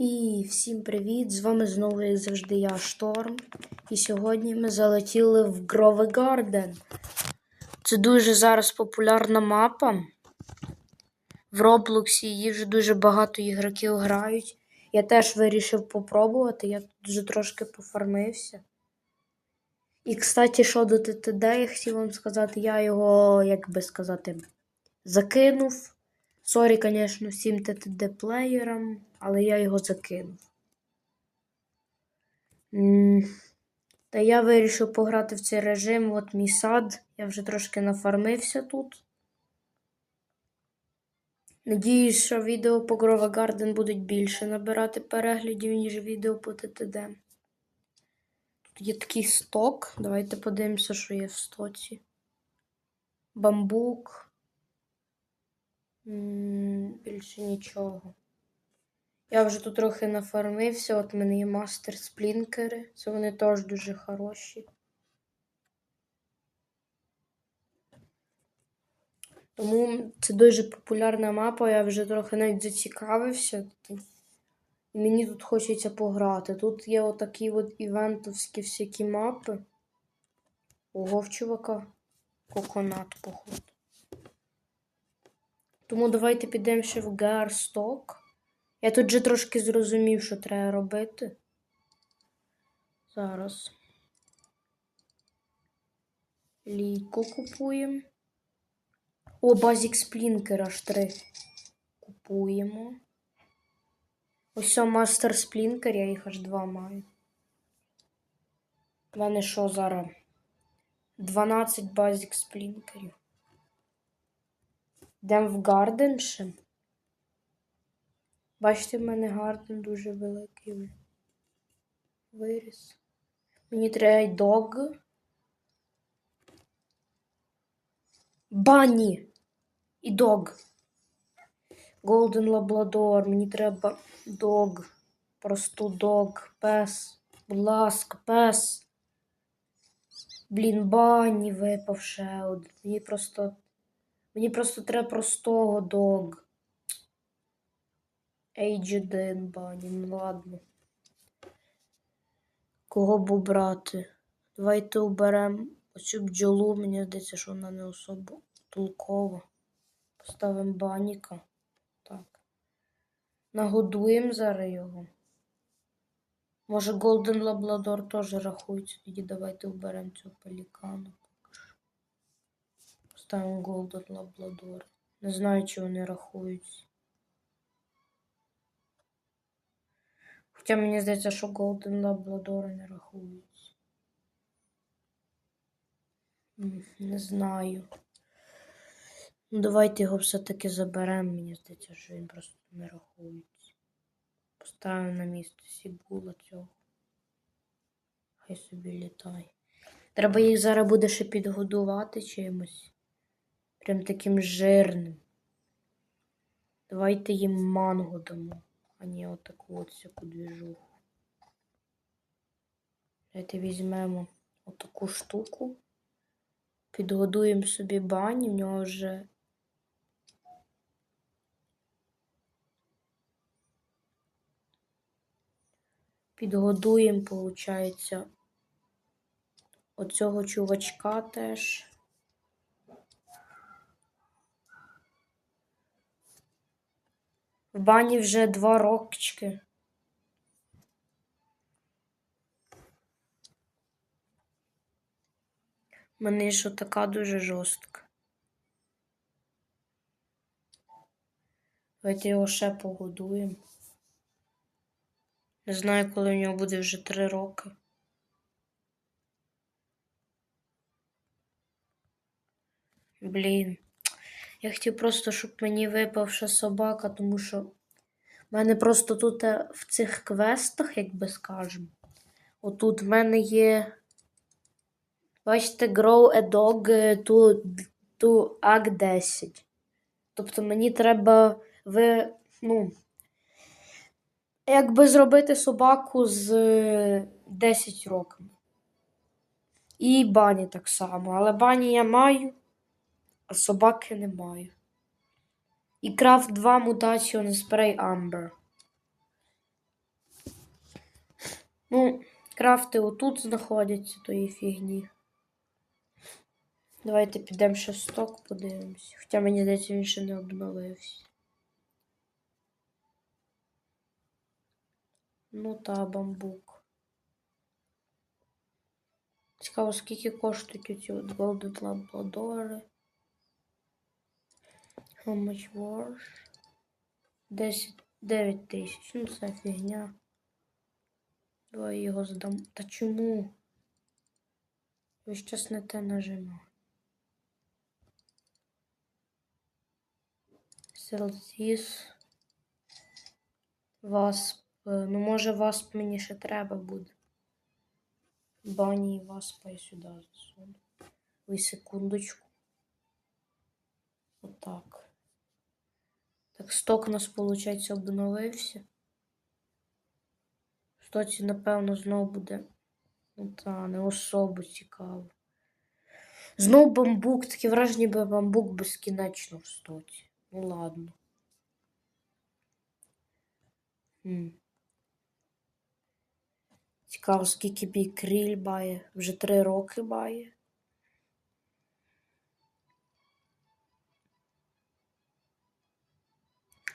І всім привіт! З вами знову, як завжди, я Шторм. І сьогодні ми залетіли в Грове Гарден. Це дуже зараз популярна мапа. В Роблоксі її вже дуже багато ігроків грають. Я теж вирішив попробувати, я тут вже трошки пофармився. І, кстати, що до ТТД, я хотів вам сказати, я його, як би сказати, закинув. Сорі, звісно, всім ТТД плеєрам, але я його закинув. Та я вирішив пограти в цей режим. От мій сад. Я вже трошки нафармився тут. Надіюсь, що відео по Grove Garden будуть більше набирати переглядів, ніж відео по ТТД. Тут є такий сток. Давайте подивимося, що є в стоці. Бамбук. Більше нічого. Я вже тут трохи нафармився. От в мене є мастер сплінкери. Це вони теж дуже хороші. Тому це дуже популярна мапа, я вже трохи навіть зацікавився. Мені тут хочеться пограти. Тут є отакі от івентовські всякі мапи. Ого, в чувака. Коконат, походу. Тому давайте підемо ще в Герсток. Я тут же трошки зрозумів, що треба робити. Зараз. Лійку купуємо. О, базік сплінкер аж три. Купуємо. Ось мастер сплінкер, я їх аж два маю. У мене що зараз? 12 базік сплінкерів. Йдемо в Гарден ще. Бачите, в мене Гарден дуже великий виріс. Мені треба дог. Банні і дог. Голден Лабладор. Мені треба дог. Просто дог. Пес. Будь ласка, пес. Блін, банні випав ще один. Мені просто. Мені просто треба простого дог. 1 бані. Ну ладно. Кого б обрати? Давайте оберемо оцю бджолу. Мені здається, що вона не особо толкова. Поставимо баніка. Так. Нагодуємо зараз його. Може, Голден Лабладор теж рахується. Тоді давайте оберемо цього пелікана. Поставимо Голден Лабладор. Не знаю, чи вони рахуються. Хоча мені здається, що Голден Лабладори не рахуються. Не знаю. Ну, давайте його все-таки заберемо. Мені здається, що він просто не рахується. Поставимо на місце Сігула цього. Хай собі літає. Треба їх зараз буде ще підгодувати чимось. Прям таким жирним. Давайте їм манго дамо, а не отаку от всяку двіжуху. Давайте візьмемо отаку штуку. Підгодуємо собі бані, в нього вже. Підгодуємо, виходить, оцього чувачка теж. Бані вже два рокчики. У мене що така дуже жорстка. Давайте його ще погодуємо. Не знаю, коли в нього буде вже три роки. Блін. Я хотів просто, щоб мені випав ще собака, тому що в мене просто тут е, в цих квестах, як би скажемо, отут в мене є. Бачите, grow a dog to, to ag 10. Тобто мені треба ви, ну, якби зробити собаку з е, 10 роками. І бані так само. Але бані я маю, а собаки не маю. І крафт 2 мутаціон спрей Amber. Ну, крафти отут знаходяться тої фігні. Давайте підемо ще сток, подивимось. Хоча мені здається, він ще не обновився. Ну та бамбук. Цікаво, скільки коштують ці от Golden Labrador. How much worth? 10, 9 тисяч. Ну це фігня. Давай його здам. Та чому? Ви щас не те нажимаю. Селзіс. Васп. Е, Ну, може, васп мені ще треба буде. Бані і васпа я сюди засуну. Ви секундочку. Отак. Так, сток у нас, виходить, обновився. Стоці, напевно, знов буде. Ну та, не особо цікаво. Знов бамбук, таке враження, ніби бамбук безкінечно в стоці. Ну ладно. Хм. Цікаво, скільки бій кріль має. Вже три роки має.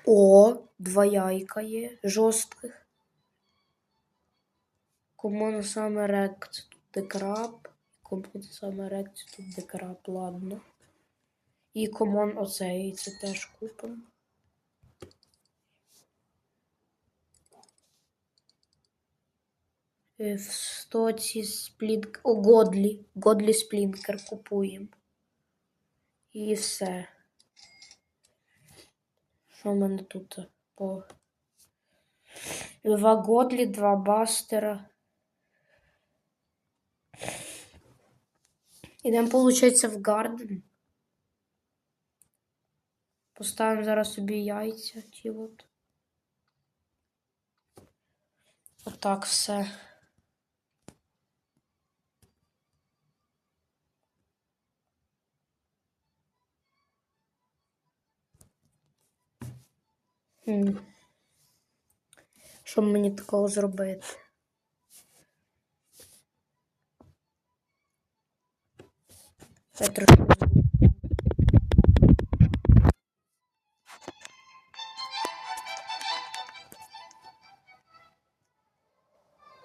О, два яйка є жорстких. Кому рек це тут декраб. Кому рек це тут декраб, ладно. І комон оцей це теж купимо. Е, В стоці сплінк. О, Годлі. Годлі сплінкер купуємо. І все. Що в мене тут по. Два Годлі, два бастера. Ідемо, виходить, в гарден. Поставимо зараз собі яйця ті от. Отак все. Що мені такого зробити? Це трошки.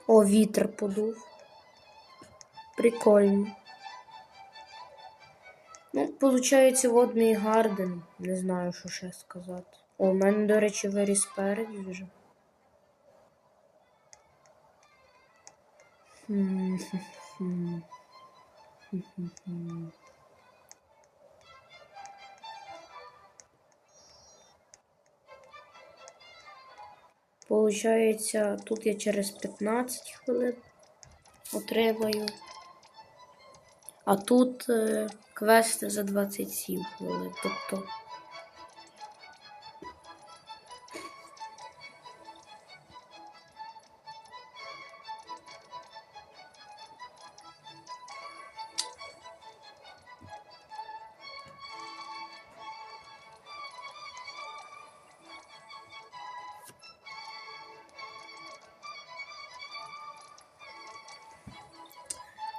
О, вітер подув. Прикольно. Ну, получається, водний гарден. Не знаю, що ще сказати. У мене, до речі, виріс перець вже. Получається, тут я через 15 хвилин отримаю. А тут е, квести за 27 хвилин. Тобто.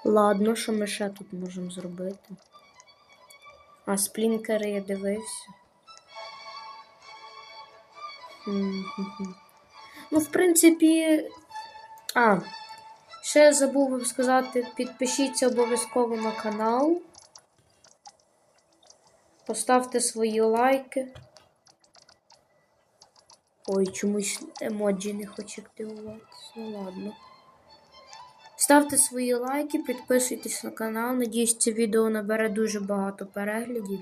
Ладно, що ми ще тут можемо зробити? А сплінкери я дивився. Ну, в принципі. А, ще я забув вам сказати, підпишіться обов'язково на канал. Поставте свої лайки. Ой, чомусь емоджі не хоче активуватися. Ну ладно. Ставте свої лайки, підписуйтесь на канал. Надіюсь, це відео набере дуже багато переглядів.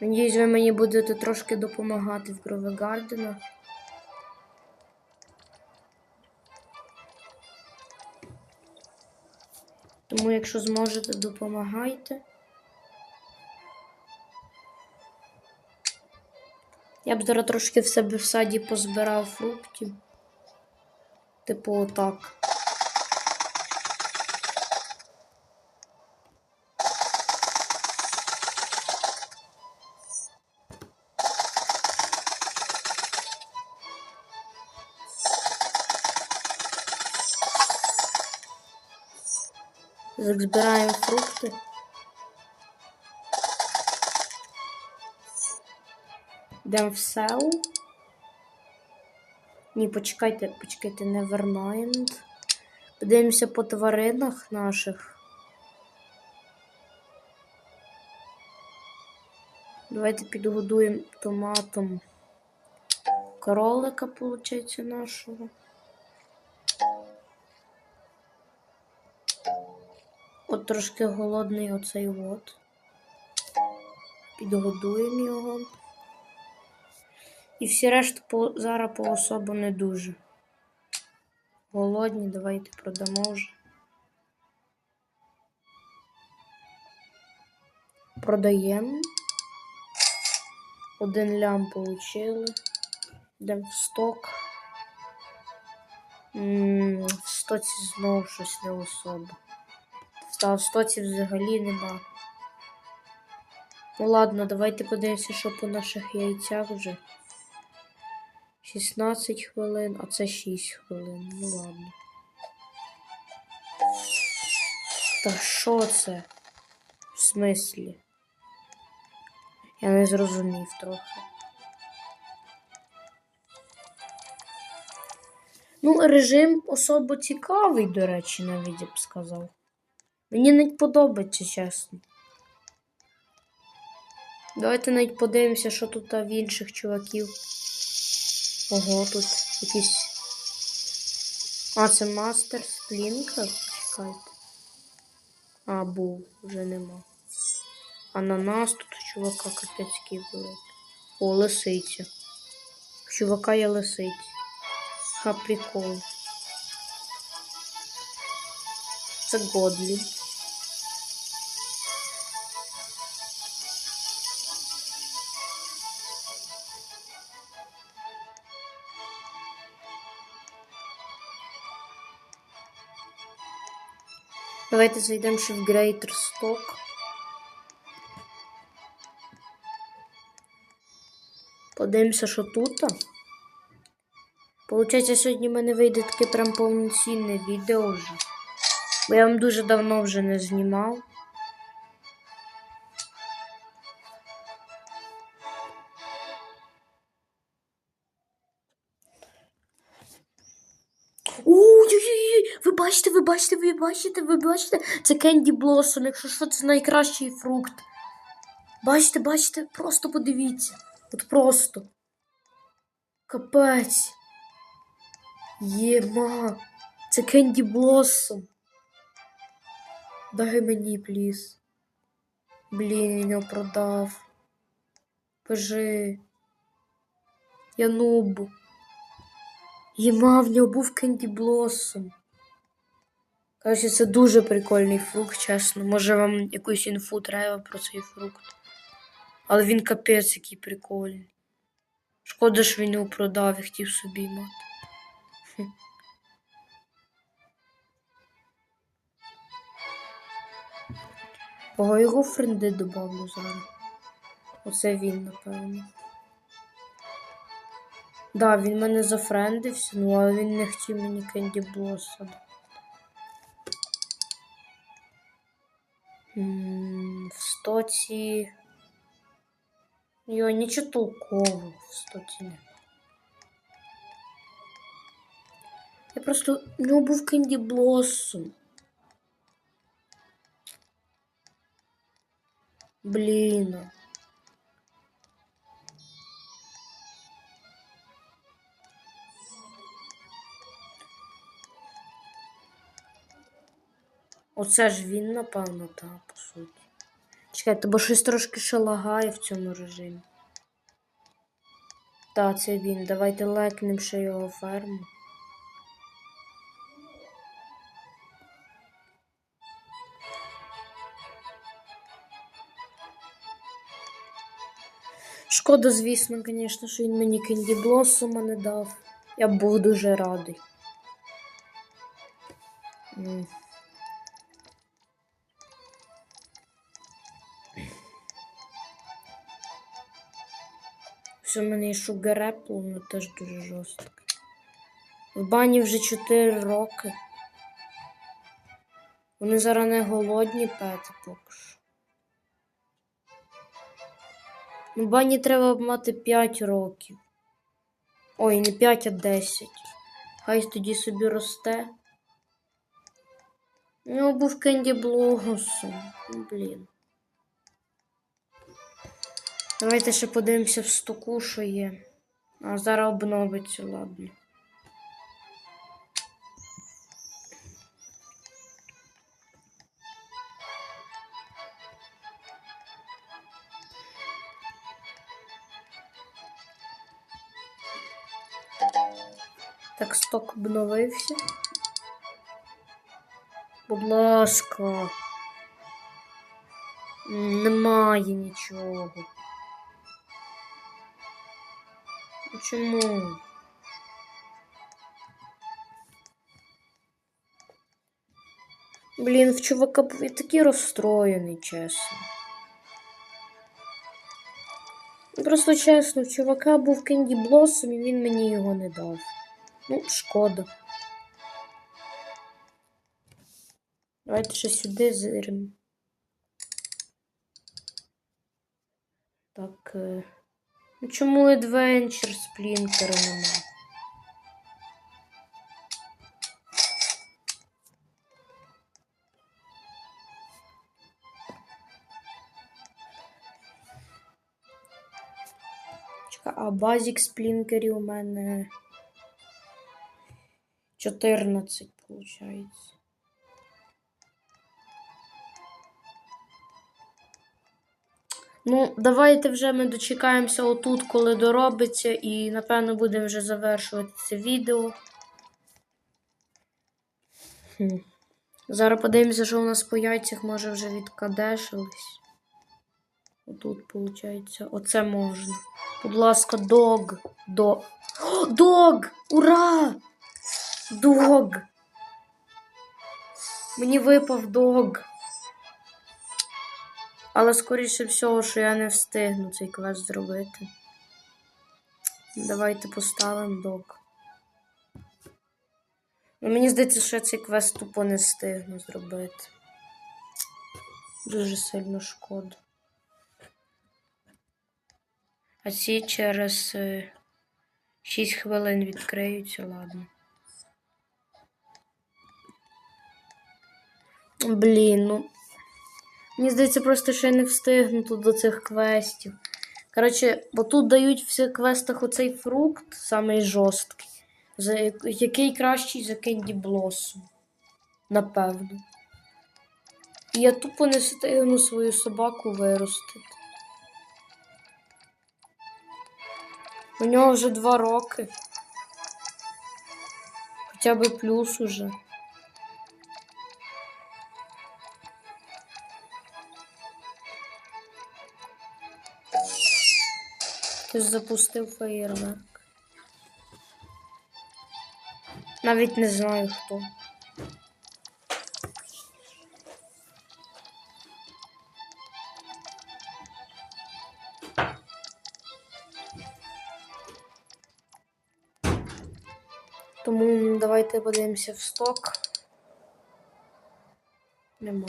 Надіюсь, ви мені будете трошки допомагати в Грове Гардена. Тому, якщо зможете, допомагайте. Я б зараз трошки в себе в саді позбирав фруктів. Типу, отак. Збираємо фрукти. Йдемо в сел. Ні, почекайте, почекайте, Nevermind. Подивимося по тваринах наших. Давайте підгодуємо томатом кролика, виходить, нашого. От трошки голодний оцей от. Підгодуємо його. І всі решта по, зараз по особу не дуже. Голодні, давайте продамо вже. Продаємо. Один лям получили. Йдемо в сток. М, В стоці знову щось не особо. Та в стоці взагалі нема. Ну ладно, давайте подивимося, що по наших яйцях вже. 16 хвилин, а це 6 хвилин. Ну ладно. Та що це? В смислі? Я не зрозумів трохи. Ну, режим особо цікавий, до речі, навіть я б сказав. Мені навіть подобається, чесно. Давайте навіть подивимося, що тут в інших чуваків. Ого, тут якісь. А, це мастер сплінкер? Чекайте. А, був, вже нема. Ананас тут у чувака капець який. О, лисиця. У чувака є лисиця. Ха, прикол. Це Годлі. Давайте зайдемо ще в Greater Stock. Подивимося, що тут. Получається, сьогодні в мене вийде таке прям повноцінне відео вже. Бо я вам дуже давно вже не знімав. Бачите, ви бачите, ви бачите? Це Кенді Блосом, якщо що, це найкращий фрукт. Бачите, бачите, просто подивіться. От просто. Капець. Єма. Це Кенді Блосом. Дай мені, пліз. Блін, він його продав. Боже. Я нубу. Єма, в нього був Кенді Блосом. Короче, це дуже прикольний фрукт, чесно. Може вам якусь інфу треба про цей фрукт. Але він капець який прикольний. Шкода, що він його продав і хотів собі мати. Хм. Ого, його френди добавлю зараз. Оце він, напевно. Да, він мене зафрендився, ну але він не хотів мені Кенді Блосса. В стоці. Йо, нічого толкового в стоці не. Я просто. У нього був Кенді Блоссом. Блін. Оце ж він, напевно, та, по суті. Чекайте, бо щось трошки ще лагає в цьому режимі. Та, це він. Давайте лекнемо ще його ферму. Шкода, звісно, звісно, що він мені Кенді Блоссома не дав. Я був дуже радий. Все, в мене Sugar Apple, але теж дуже жорстко. В бані вже 4 роки. Вони зараз не голодні пети поки що. Ну, бані треба мати 5 років. Ой, не 5, а 10. Хай тоді собі росте. У нього був Кенді Блогосу. Ну, блін. Давайте ще подивимося в стоку, що є. А зараз обновиться, ладно. Так, сток обновився. Будь ласка. Немає нічого. Чому? Блін, в чувака і такий розстроєний, чесно. Просто чесно, в чувака був Кенді Блосом, і він мені його не дав. Ну, шкода. Давайте ще сюди зиримо. Так. Ну чому Adventure Сплінтера нема? А базік сплінкерів у мене 14, виходить. Ну, давайте вже ми дочекаємося отут, коли доробиться, і напевно будемо вже завершувати це відео. Хм. Зараз подивимося, що у нас по яйцях може вже відкадешились. Отут, виходить, оце можна. Будь ласка, дог. Дог. О, дог! Ура! Дог! Мені випав дог. Але скоріше всього, що я не встигну цей квест зробити. Давайте поставимо док. Ну, мені здається, що я цей квест тупо не встигну зробити. Дуже сильно шкода. А ці через е, 6 хвилин відкриються, ладно. Блін, ну. Мені здається, просто я не встигну тут до цих квестів. Коротше, бо тут дають в цих квестах оцей фрукт, самий жорсткий, за який кращий за Кенді Блосом. Напевно. І я тупо не встигну свою собаку виростити. У нього вже два роки. Хоча би плюс уже. Хтось запустив феєрверк. Навіть не знаю хто. Тому давайте подивимося в сток. Нема.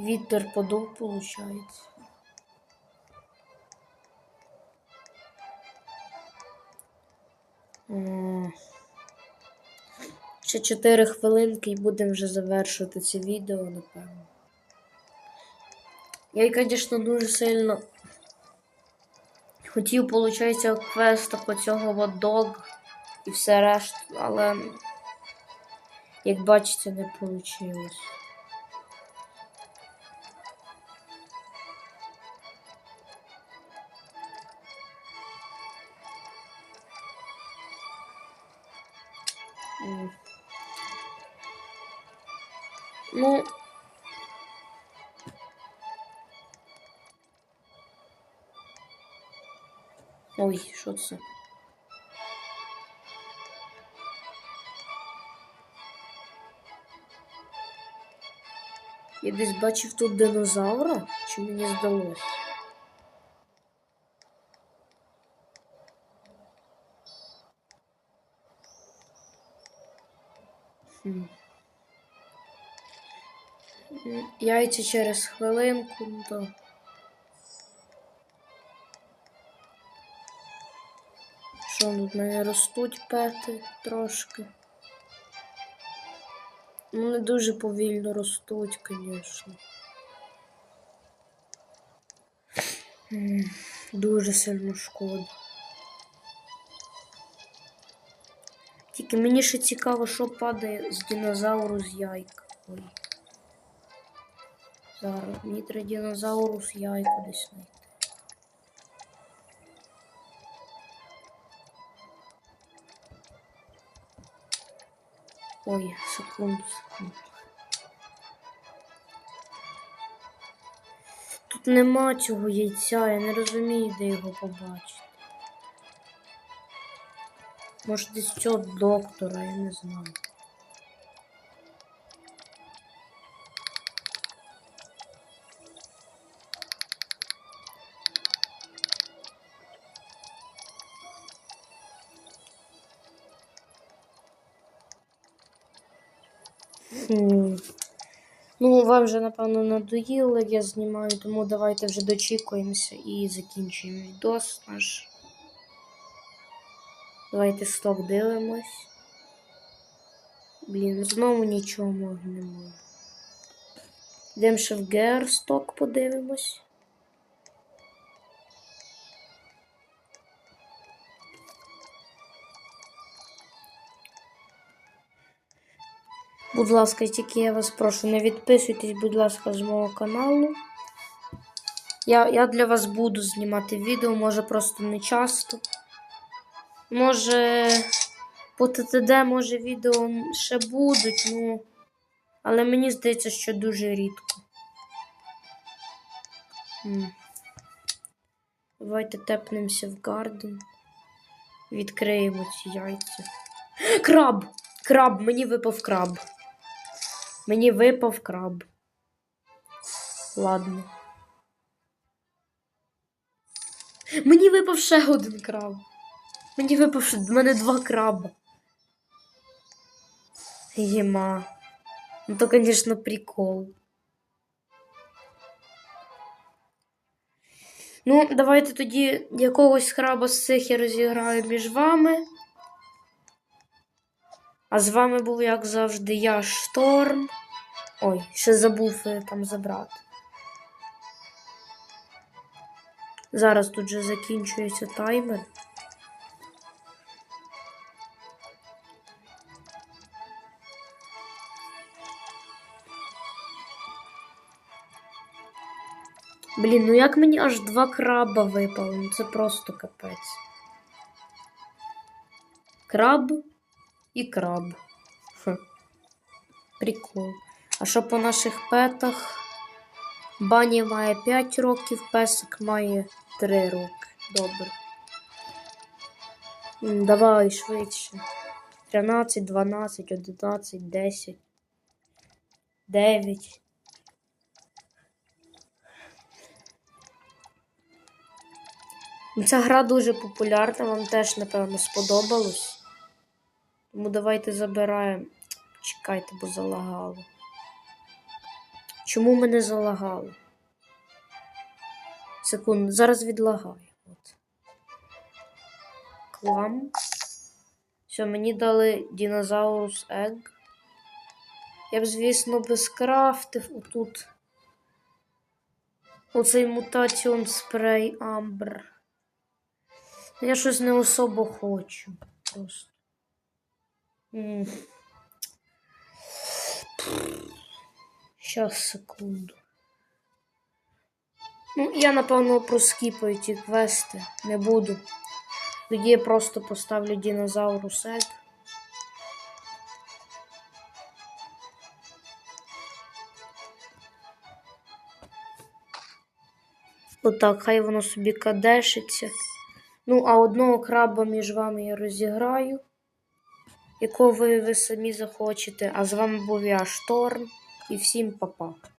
Вітер подув, виходить. Ще 4 хвилинки і будемо вже завершувати це відео, напевно. Я, звісно, дуже сильно хотів, виходить, квеста по цього от дог і все решту, але, як бачите, не вийшло. М. Ну. Ой, що це? Я десь бачив тут динозавра, чи мені здалося? Яйця через хвилинку, ну то. Що тут в мене ростуть пети трошки. Ну, не дуже повільно ростуть, звісно. Дуже сильно шкода. Тільки мені ще цікаво, що падає з динозавру з яйка. Ой. Зараз мені треба динозавру з яйка десь знайти. Ой, секунду, секунду. Тут нема цього яйця, я не розумію, де його побачити. Може десь цього доктора, я не знаю. Вам вже, напевно, надоїло, я знімаю, тому давайте вже дочікуємося і закінчуємо відос наш. Давайте сток дивимось. Блін, знову нічого немає. Йдемо ще в GR сток подивимось. Будь ласка, тільки я вас прошу, не відписуйтесь, будь ласка, з мого каналу. Я, я для вас буду знімати відео, може просто не часто. Може, по ТТД, може, відео ще будуть, ну. Але мені здається, що дуже рідко. Давайте тепнемося в гарден. Відкриємо ці яйця. Краб! Краб! Мені випав краб. Мені випав краб. Ладно. Мені випав ще один краб. Мені випав ще- в мене два краба. Єма. Ну то, звісно, прикол. Ну, давайте тоді якогось краба з цих я розіграю між вами. А з вами був, як завжди, я Шторм. Ой, ще забув е, там забрати. Зараз тут же закінчується таймер. Блін, ну як мені аж два краба випало? Ну це просто капець. Краб і краб. Хм. Прикол. А що по наших петах? Бані має 5 років, песик має 3 роки. Добре. Давай швидше. 13, 12, 11, 10, 9. Ну, Ця гра дуже популярна, вам теж, напевно, сподобалось. Тому давайте забираємо. Чекайте, бо залагало. Чому мене залагало? Секунду, зараз відлагаю. От. Клам. Все, мені дали динозаурус Egg. Я б, звісно, би скрафтив отут. Оцей мутаціон спрей Амбр. Я щось не особо хочу. Просто. Щас, секунду. Ну, я, напевно, проскіпаю ті квести. Не буду. Тоді я просто поставлю динозавру сет. Отак, хай воно собі кадешиться. Ну, а одного краба між вами я розіграю, якого ви, самі захочете. А з вами був я Шторм і всім па-па.